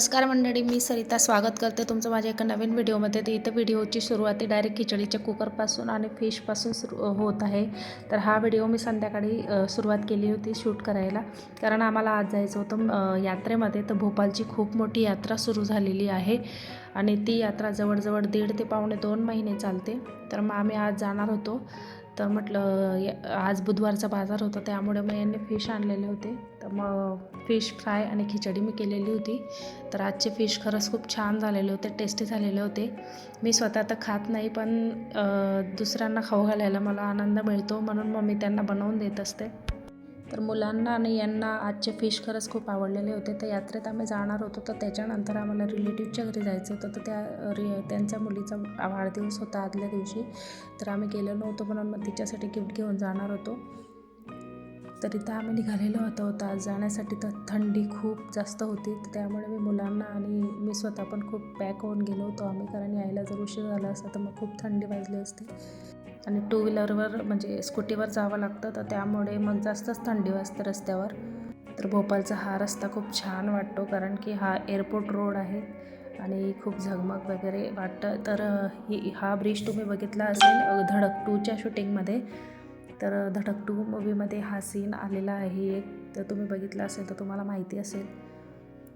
नमस्कार मंडळी मी सरिता स्वागत करते तुमचं माझ्या एका नवीन व्हिडिओमध्ये. तर इथं व्हिडिओची सुरुवाती डायरेक्ट खिचडीच्या कुकरपासून आणि फिशपासून सुरू होत आहे. तर हा व्हिडिओ मी संध्याकाळी सुरुवात केली होती शूट करायला. कारण आम्हाला आज जायचं होतं यात्रेमध्ये. तर भोपाळची खूप मोठी यात्रा सुरू झालेली आहे आणि ती यात्रा जवळजवळ दीड ते पावणे दोन महिने चालते. तर मग आम्ही आज जाणार होतो. तर म्हटलं आज बुधवारचा बाजार होता त्यामुळे मग यांनी फिश आणलेले होते. तर मग फिश फ्राय आणि खिचडी मी केलेली होती. तर आजचे फिश खरंच खूप छान झालेले होते टेस्टी झालेले होते. मी स्वतः तर खात नाही पण दुसऱ्यांना खाऊ घालायला मला आनंद मिळतो म्हणून मग मी त्यांना बनवून देत असते. तर मुलांना आणि यांना आजचे फिश खरंच खूप आवडलेले होते. तर यात्रेत आम्ही जाणार होतो. तर त्याच्यानंतर आम्हाला रिलेटिव्हच्या घरी जायचं होतं. तर त्या रि त्यांच्या मुलीचा वाढदिवस होता आदल्या दिवशी. तर आम्ही गेलो नव्हतो म्हणून मग तिच्यासाठी गिफ्ट घेऊन जाणार होतो. तर इथं आम्ही निघालेलो होतो. होता आज जाण्यासाठी तर थंडी खूप जास्त होती. तर त्यामुळे मी मुलांना आणि मी स्वतः पण खूप पॅक होऊन गेलो होतो आम्ही. कारण यायला जर उशीर झाला असता तर मग खूप थंडी वाजली असते. आणि टू व्हीलरवर म्हणजे स्कूटीवर जावं लागतं तर त्यामुळे मग जास्तच थंडी वाजते रस्त्यावर. तर भोपाळचा हा रस्ता खूप छान वाटतो कारण की हा एअरपोर्ट रोड आहे आणि खूप झगमग वगैरे वाटतं. तर ही हा ब्रिज तुम्ही बघितला असेल धडक टूच्या शूटिंगमध्ये. तर धडक टू मूवीमध्ये हा सीन आलेला आहे एक. तर तुम्ही बघितला असेल तर तुम्हाला माहिती असेल.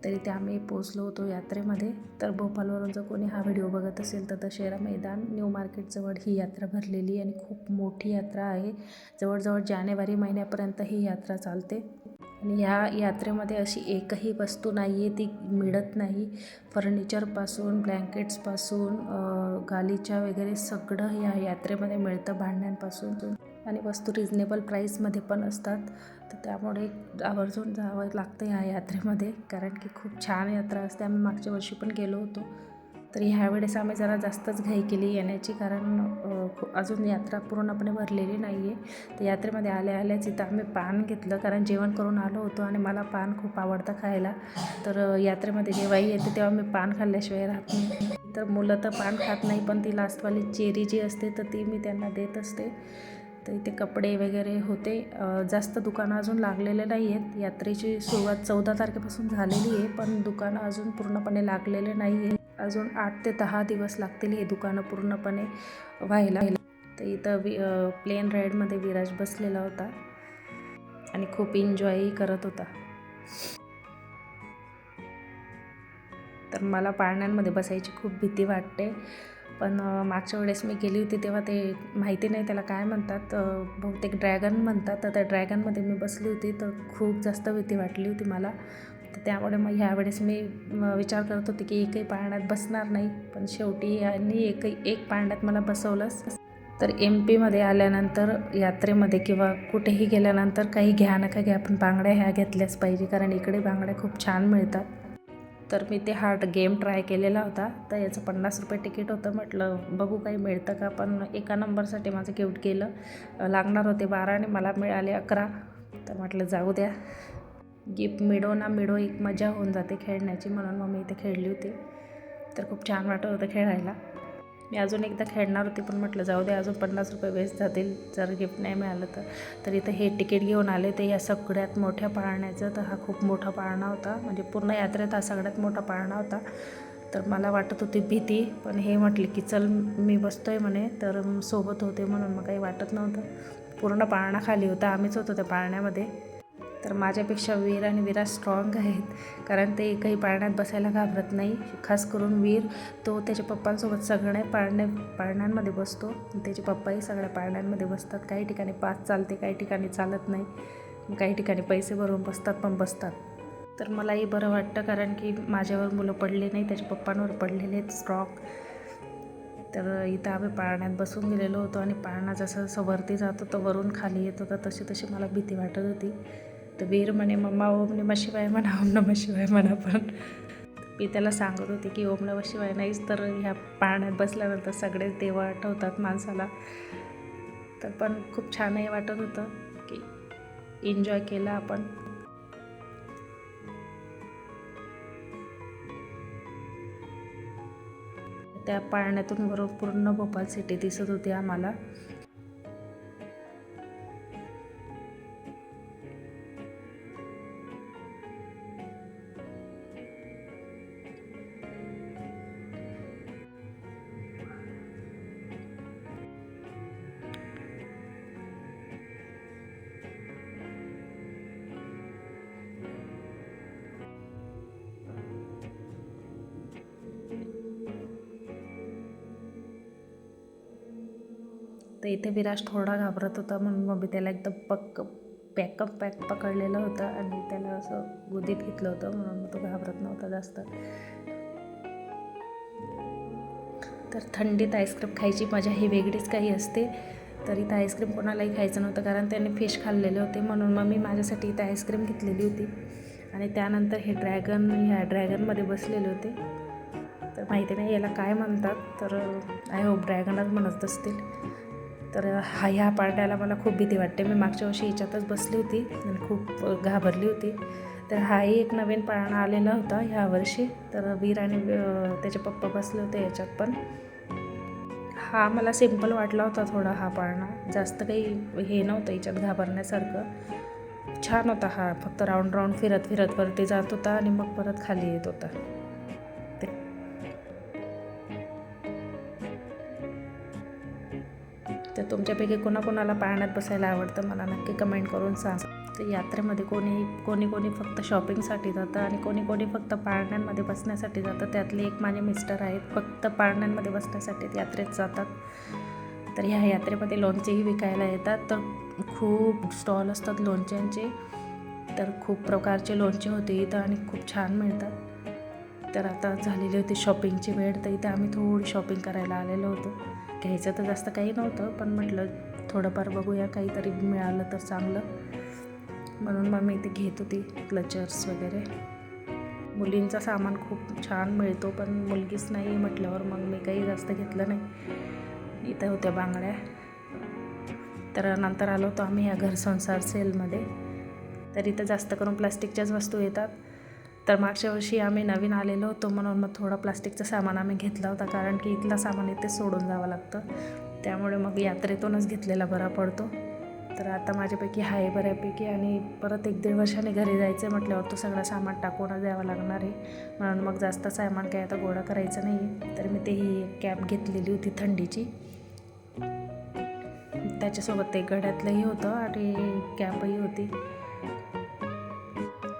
तरी ते आम्ही पोचलो होतो यात्रेमध्ये. तर भोपालवरून जर कोणी हा व्हिडिओ बघत असेल तर दशहरा मैदान न्यू मार्केटजवळ ही यात्रा भरलेली आणि खूप मोठी यात्रा आहे. जवळजवळ जानेवारी महिन्यापर्यंत ही यात्रा चालते. आणि ह्या यात्रेमध्ये अशी एकही वस्तू नाही आहे ती मिळत नाही. फर्निचरपासून ब्लँकेट्सपासून गालीच्या वगैरे सगळं या यात्रेमध्ये मिळतं भांड्यांपासून. आणि वस्तू रिजनेबल प्राईसमध्ये पण असतात. तर त्यामुळे आवर्जून जावं लागतं ह्या यात्रेमध्ये कारण की खूप छान यात्रा असते. आम्ही मागच्या वर्षी पण गेलो होतो. तर ह्यावेळेस आम्ही जरा जास्तच घाई केली येण्याची कारण अजून यात्रा पूर्णपणे भरलेली नाही आहे तर यात्रेमध्ये आल्या आल्याच इथं आम्ही पान घेतलं कारण जेवण करून आलो होतो आणि मला पान खूप आवडतं खायला. तर यात्रेमध्ये जेव्हाही येते तेव्हा मी पान खाल्ल्याशिवाय राहत नाही. तर मुलं तर पान खात नाही पण ती लास्टवाली चेरी जी असते तर ती मी त्यांना देत असते. तर इथे कपडे वगैरे होते. जास्त दुकानं अजून लागलेले नाही आहेत यात्रेची सुरुवात चौदा तारखेपासून झालेली आहे पण दुकानं अजून पूर्णपणे लागलेले नाही आहे अजून आठ ते दहा दिवस लागतील हे दुकानं पूर्णपणे व्हायला. तर इथं वि प्लेन राईडमध्ये विराज बसलेला होता आणि खूप एन्जॉयही करत होता. तर मला पाळण्यांमध्ये बसायची खूप भीती वाटते. पण मागच्या वेळेस मी गेली होती तेव्हा ते माहिती नाही त्याला काय म्हणतात बहुतेक ड्रॅगन म्हणतात. तर त्या ड्रॅगनमध्ये मी बसली होती तर खूप जास्त भीती वाटली होती मला. तर त्यामुळे मग ह्यावेळेस मी विचार करत होते की एकही पाळण्यात बसणार नाही. पण शेवटी यांनी एकही एक पाळण्यात मला बसवलंच. तर एम पीमध्ये आल्यानंतर यात्रेमध्ये किंवा कुठेही गेल्यानंतर काही घ्या नका घ्या पण बांगड्या ह्या घेतल्याच पाहिजे कारण इकडे बांगड्या खूप छान मिळतात. तर मी ते हार्ट गेम ट्राय केलेला होता. तर याचं पन्नास रुपये तिकीट होतं. म्हटलं बघू काही मिळतं का? पण एका नंबरसाठी माझं गिफ्ट गेलं. लागणार होते बारा आणि मला मिळाले अकरा. तर म्हटलं जाऊ द्या. गिफ्ट मिळो ना मिळो एक मजा होऊन जाते खेळण्याची म्हणून मग मी इथे खेळली होती. तर खूप छान वाटत होतं खेळायला. मी अजून एकदा खेळणार होती पण म्हटलं जाऊ दे अजून पन्नास रुपये वेस्ट जातील. जर गिफ्ट नाही मिळालं तर. तर इथं हे तिकीट घेऊन आले ते या सगळ्यात मोठ्या पाळण्याचं. तर हा खूप मोठा पाळणा होता. म्हणजे पूर्ण यात्रेत हा सगळ्यात मोठा पाळणा होता. तर मला वाटत होती भीती पण हे म्हटले की चल मी बसतो आहे म्हणे. तर सोबत होते म्हणून मग काही वाटत नव्हतं. पूर्ण पाळणा खाली होता. आम्हीच होतो त्या पाळण्यामध्ये. तर माझ्यापेक्षा वीर आणि वीरा स्ट्रॉंग आहेत. कारण ते काही पाळण्यात बसायला घाबरत नाही. खास करून वीर तो त्याच्या पप्पांसोबत सगळ्या पाळण्या पाळण्यांमध्ये बसतो. त्याचे पप्पाही सगळ्या पाळण्यांमध्ये बसतात. काही ठिकाणी पाच चालते काही ठिकाणी चालत नाही. काही ठिकाणी पैसे भरून बसतात पण बसतात. तर मलाही बरं वाटतं कारण की माझ्यावर मुलं पडले नाही त्याच्या पप्पांवर पडलेले आहेत स्ट्रॉंग तर इथं आम्ही पाळण्यात बसून गेलेलो होतो आणि पाळणा जसं जसं वरती जात होतं वरून खाली येत. होता तशी तशी मला भीती वाटत होती. तर वीर म्हणे मम्मा ओम नम शिवाय म्हणा ओम नम शिवाय म्हणा. पण मी त्याला सांगत होते की ओम नम शिवाय नाहीच तर ह्या पाळण्यात बसल्यानंतर सगळेच देव आठवतात माणसाला. तर पण खूप छानही वाटत होतं की एन्जॉय केला आपण. त्या पाळण्यातून बरोबर पूर्ण भोपाळ सिटी दिसत होती आम्हाला. तर इथे विराज थोडा घाबरत होता म्हणून मग मी त्याला एकदम पक्क पॅकअप पॅक पकडलेलं होतं आणि त्याला असं गोदीत घेतलं होतं म्हणून तो घाबरत नव्हता जास्त. तर थंडीत आईस्क्रीम खायची मजा ही वेगळीच काही असते. तर इथं आईस्क्रीम कोणालाही खायचं नव्हतं कारण त्यांनी फिश खाल्लेले होते म्हणून मग मी माझ्यासाठी इथं आईस्क्रीम घेतलेली होती. आणि त्यानंतर हे ड्रॅगन ह्या ड्रॅगनमध्ये बसलेले होते. तर माहिती नाही याला काय म्हणतात तर आय होप ड्रॅगनच म्हणत असतील. तर हा ह्या पार्ट्याला मला खूप भीती वाटते. मी मागच्या वर्षी याच्यातच बसली होती आणि खूप घाबरली होती. तर हाही एक नवीन पाळणा आलेला होता ह्या वर्षी. तर वीर आणि त्याचे पप्पा बसले होते याच्यात पण. हा मला सिंपल वाटला होता थोडा हा पाळणा. जास्त काही हे नव्हतं याच्यात घाबरण्यासारखं. छान होता हा. फक्त राऊंड राऊंड फिरत फिरत वरती जात होता आणि मग परत खाली येत होता. तर तुमच्यापैकी कोणाकोणाला पाळण्यात बसायला आवडतं मला नक्की कमेंट करून सांग. तर यात्रेमध्ये कोणी कोणी कोणी फक्त शॉपिंगसाठी जातं आणि कोणी कोणी फक्त पाळण्यांमध्ये बसण्यासाठी जातं. त्यातले एक माझे मिस्टर आहेत फक्त पाळण्यांमध्ये बसण्यासाठी यात्रेत जातात. तर ह्या यात्रेमध्ये लोणचेही विकायला येतात. तर खूप स्टॉल असतात लोणच्यांचे तर खूप प्रकारचे लोणचे होते इथं आणि खूप छान मिळतात. तर आता झालेली होती शॉपिंगची वेळ तर इथं आम्ही थोडी शॉपिंग करायला आलेलो होतो. घ्यायचं तर जास्त काही नव्हतं पण म्हटलं थोडंफार बघूया काहीतरी मिळालं तर चांगलं. म्हणून मग मी इथे घेत होती क्लचर्स वगैरे. मुलींचा सामान खूप छान मिळतो पण मुलगीच नाही म्हटल्यावर मग मी काही जास्त घेतलं नाही. इथं होत्या बांगड्या. तर नंतर आलो होतो आम्ही या घर संसार सेलमध्ये. तर इथं जास्त करून प्लास्टिकच्याच वस्तू येतात. तर मागच्या वर्षी आम्ही नवीन आलेलो होतो म्हणून मग थोडं प्लास्टिकचं सामान आम्ही घेतला होता कारण की इथलं सामान इथे सोडून जावं लागतं. त्यामुळे मग यात्रेतूनच घेतलेला बरा पडतो. तर आता माझ्यापैकी आहे बऱ्यापैकी आणि परत एक दीड वर्षाने घरी जायचं म्हटल्यावर तो सगळं सामान टाकूनच द्यावं लागणार आहे. म्हणून मग जास्त सामान काही आता गोळा करायचं नाही तर मी ते ही एक कॅब घेतलेली होती थंडीची. त्याच्यासोबत ते गड्यातलंही होतं आणि कॅपही होती.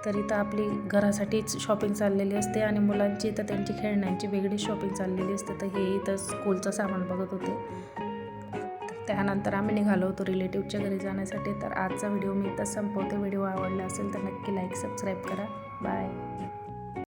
तर इथं आपली घरासाठीच शॉपिंग चाललेली असते आणि मुलांची तर त्यांची खेळण्यांची वेगळी शॉपिंग चाललेली असते. तर हे इथं स्कूलचं सामान बघत होते. त्यानंतर आम्ही निघालो होतो रिलेटिव्हच्या घरी जाण्यासाठी. तर आजचा व्हिडिओ मी इथं संपवते. व्हिडिओ आवडला असेल तर नक्की लाईक सबस्क्राईब करा. बाय